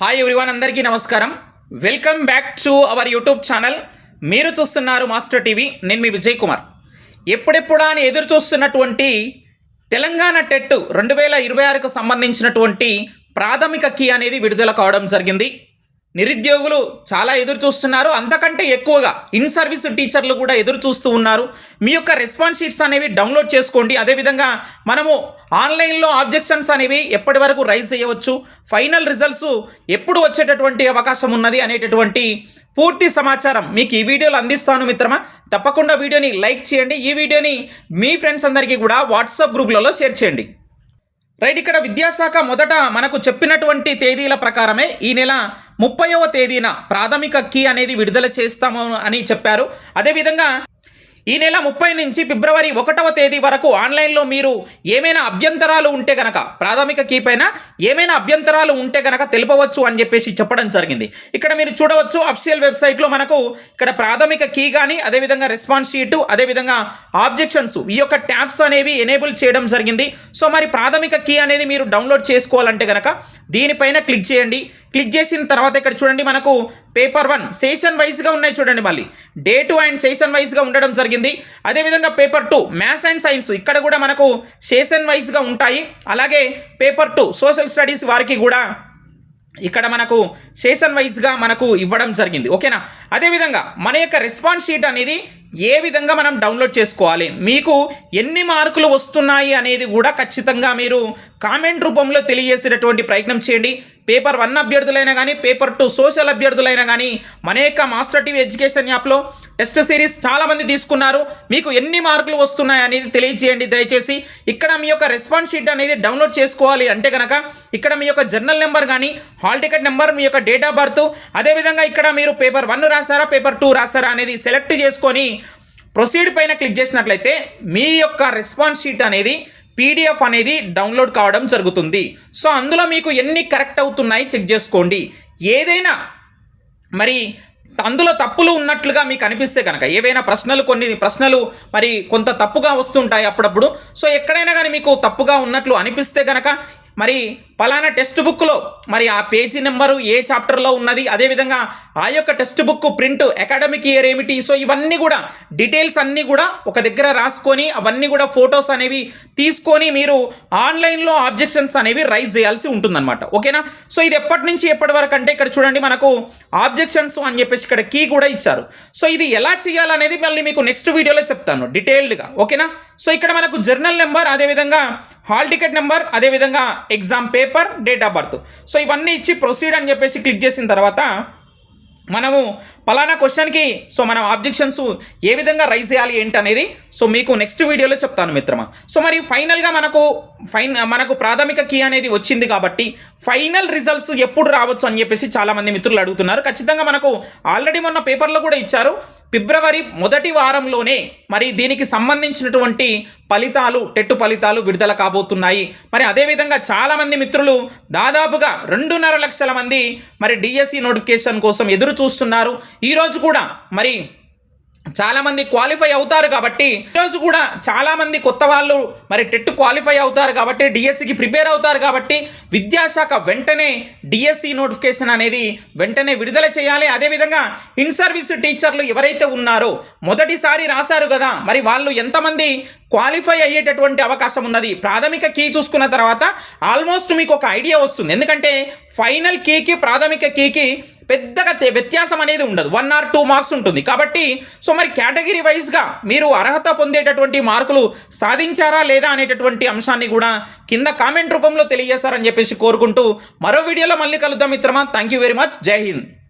Hi everyone అందరికీ నమస్కారం. Welcome back to our YouTube channel మీరు చూస్తున్నారు మాస్టర్ టీవీ నేను మీ విజయ్ కుమార్. ఎప్పుడెప్పుడా అని ఎదురు చూస్తున్నటువంటి తెలంగాణ టెట్ రెండు వేల ఇరవై ఆరుకు సంబంధించినటువంటి ప్రాథమిక కీ అనేది విడుదల కావడం జరిగింది. నిరుద్యోగులు చాలా ఎదురు చూస్తున్నారు. అంతకంటే ఎక్కువగా ఇన్ సర్వీస్ టీచర్లు కూడా ఎదురు చూస్తూ ఉన్నారు. మీ యొక్క రెస్పాన్స్ షీట్స్ అనేవి డౌన్లోడ్ చేసుకోండి. అదేవిధంగా మనము ఆన్లైన్లో ఆబ్జెక్షన్స్ అనేవి ఎప్పటి వరకు రైజ్ చేయవచ్చు ఫైనల్ రిజల్ట్స్ ఎప్పుడు వచ్చేటటువంటి అవకాశం ఉన్నది అనేటటువంటి పూర్తి సమాచారం మీకు ఈ వీడియోలో అందిస్తాను మిత్రమా. తప్పకుండా వీడియోని లైక్ చేయండి. ఈ వీడియోని మీ ఫ్రెండ్స్ అందరికీ కూడా వాట్సాప్ గ్రూప్లలో షేర్ చేయండి. రైట్ ఇక్కడ విద్యాశాఖ మొదట మనకు చెప్పినటువంటి తేదీల ప్రకారమే ఈ నెల ముప్పైవ తేదీన ప్రాథమిక కీ అనేది విడుదల చేస్తాము అని చెప్పారు. అదేవిధంగా ఈ నెల ముప్పై నుంచి ఫిబ్రవరి ఒకటవ తేదీ వరకు ఆన్లైన్లో మీరు ఏమైనా అభ్యంతరాలు ఉంటే గనక ప్రాథమిక కీ పైన ఏమైనా అభ్యంతరాలు ఉంటే గనక తెలుపవచ్చు అని చెప్పేసి చెప్పడం జరిగింది. ఇక్కడ మీరు చూడవచ్చు అఫిషియల్ వెబ్సైట్లో మనకు ఇక్కడ ప్రాథమిక కీ కానీ అదేవిధంగా రెస్పాన్స్ షీటు అదేవిధంగా ఆబ్జెక్షన్స్ ఈ యొక్క ట్యాబ్స్ అనేవి ఎనేబుల్ చేయడం జరిగింది. సో మరి ప్రాథమిక కీ అనేది మీరు డౌన్లోడ్ చేసుకోవాలంటే గనక దీనిపైన క్లిక్ చేయండి. క్లిక్ చేసిన తర్వాత ఇక్కడ చూడండి మనకు పేపర్ వన్ సెషన్ వైజ్గా ఉన్నాయి చూడండి మళ్ళీ. డే టూ అండ్ సెషన్ వైజ్గా ఉండడం జరిగింది. అదేవిధంగా paper two maths and science ఇక్కడ కూడా మనకు సెషన్ వైజ్గా ఉంటాయి. అలాగే పేపర్ టూ సోషల్ స్టడీస్ వారికి కూడా ఇక్కడ మనకు సెషన్ వైజ్గా మనకు ఇవ్వడం జరిగింది. ఓకేనా? అదేవిధంగా మన యొక్క రెస్పాన్స్ షీట్ అనేది ఏ విధంగా మనం డౌన్లోడ్ చేసుకోవాలి? మీకు ఎన్ని మార్కులు వస్తున్నాయి అనేది కూడా ఖచ్చితంగా మీరు కామెంట్ రూపంలో తెలియజేసేటటువంటి ప్రయత్నం చేయండి. పేపర్ వన్ అభ్యర్థులైనా కానీ పేపర్ టూ సోషల్ అభ్యర్థులైనా కానీ మన యొక్క మాస్టర్ టీవీ ఎడ్యుకేషన్ యాప్లో టెస్ట్ సిరీస్ చాలామంది తీసుకున్నారు. మీకు ఎన్ని మార్కులు వస్తున్నాయి అనేది తెలియజేయండి. దయచేసి ఇక్కడ మీ యొక్క రెస్పాన్స్ షీట్ అనేది డౌన్లోడ్ చేసుకోవాలి అంటే కనుక ఇక్కడ మీ యొక్క జర్నల్ నెంబర్ కానీ హాల్ టికెట్ నెంబర్ మీ యొక్క డేట్ ఆఫ్ బర్త్ అదేవిధంగా ఇక్కడ మీరు పేపర్ వన్ రాసారా పేపర్ టూ రాసారా అనేది సెలెక్ట్ చేసుకొని ప్రొసీడ్ పైన క్లిక్ చేసినట్లయితే మీ యొక్క రెస్పాన్స్ షీట్ అనేది పీడిఎఫ్ అనేది డౌన్లోడ్ కావడం జరుగుతుంది. సో అందులో మీకు ఎన్ని కరెక్ట్ అవుతున్నాయి చెక్ చేసుకోండి. ఏదైనా మరి అందులో తప్పులు ఉన్నట్లుగా మీకు అనిపిస్తే కనుక ఏవైనా ప్రశ్నలు కొన్ని ప్రశ్నలు మరి కొంత తప్పుగా వస్తుంటాయి అప్పుడప్పుడు. సో ఎక్కడైనా కానీ మీకు తప్పుగా ఉన్నట్లు అనిపిస్తే కనుక మరి పలానా టెక్స్ట్ బుక్లో మరి ఆ పేజీ నెంబరు ఏ చాప్టర్లో ఉన్నది? అదేవిధంగా ఆ యొక్క text book print academic year ఏమిటి? సో ఇవన్నీ కూడా డీటెయిల్స్ అన్నీ కూడా ఒక దగ్గర రాసుకొని అవన్నీ కూడా ఫొటోస్ అనేవి తీసుకొని మీరు ఆన్లైన్లో ఆబ్జెక్షన్స్ అనేవి రైజ్ చేయాల్సి ఉంటుందన్నమాట. ఓకేనా? సో ఇది ఎప్పటి నుంచి ఎప్పటి వరకు అంటే ఇక్కడ చూడండి మనకు ఆబ్జెక్షన్స్ అని చెప్పేసి ఇక్కడ కీ కూడా ఇచ్చారు. సో ఇది ఎలా చేయాలనేది మళ్ళీ మీకు నెక్స్ట్ వీడియోలో చెప్తాను డీటెయిల్డ్గా. ఓకేనా? సో ఇక్కడ మనకు జర్నల్ నెంబర్ అదేవిధంగా హాల్ టికెట్ నెంబర్ అదేవిధంగా exam paper date of birth. So ఇవన్నీ ఇచ్చి ప్రొసీడ్ అని చెప్పేసి క్లిక్ చేసిన తర్వాత మనము పలానా క్వశ్చన్కి సో మనం ఆబ్జెక్షన్స్ ఏ విధంగా రైజ్ చేయాలి ఏంటనేది సో మీకు నెక్స్ట్ వీడియోలో చెప్తాను మిత్రమా. సో మరి ఫైనల్గా మనకు ఫైన్ మనకు ప్రాథమిక కీ అనేది వచ్చింది కాబట్టి ఫైనల్ రిజల్ట్స్ ఎప్పుడు రావచ్చు అని చెప్పేసి చాలామంది మిత్రులు అడుగుతున్నారు. ఖచ్చితంగా మనకు ఆల్రెడీ మొన్న పేపర్లో కూడా ఇచ్చారు. ఫిబ్రవరి మొదటి వారంలోనే మరి దీనికి సంబంధించినటువంటి ఫలితాలు టెట్టు ఫలితాలు విడుదల కాబోతున్నాయి. మరి అదేవిధంగా చాలామంది మిత్రులు దాదాపుగా రెండున్నర లక్షల మంది మరి డిఎస్సి నోటిఫికేషన్ కోసం ఎదురు చూస్తున్నారు ఈరోజు కూడా మరి చాలామంది క్వాలిఫై అవుతారు కాబట్టి ఈరోజు కూడా చాలామంది కొత్త వాళ్ళు మరి టెట్ క్వాలిఫై అవుతారు కాబట్టి డిఎస్సికి ప్రిపేర్ అవుతారు కాబట్టి విద్యాశాఖ వెంటనే డిఎస్సి నోటిఫికేషన్ అనేది వెంటనే విడుదల చేయాలి. అదేవిధంగా ఇన్ సర్వీస్ టీచర్లు ఎవరైతే ఉన్నారో మొదటిసారి రాశారు కదా మరి వాళ్ళు ఎంతమంది క్వాలిఫై అయ్యేటటువంటి అవకాశం ఉన్నది? ప్రాథమిక కీ చూసుకున్న తర్వాత ఆల్మోస్ట్ మీకు ఒక ఐడియా వస్తుంది. ఎందుకంటే ఫైనల్ కీకి ప్రాథమిక కీకి పెద్దగా తె- వ్యత్యాసం అనేది ఉండదు. వన్ ఆర్ టూ మార్క్స్ ఉంటుంది. కాబట్టి సో మరి కేటగిరీ వైజ్గా మీరు అర్హత పొందేటటువంటి మార్కులు సాధించారా లేదా అనేటటువంటి అంశాన్ని కూడా కింద కామెంట్ రూపంలో తెలియజేస్తారని చెప్పేసి కోరుకుంటూ మరో వీడియోలో మళ్ళీ కలుద్దాం మిత్రమా. థ్యాంక్ యూ వెరీ మచ్ జై హింద్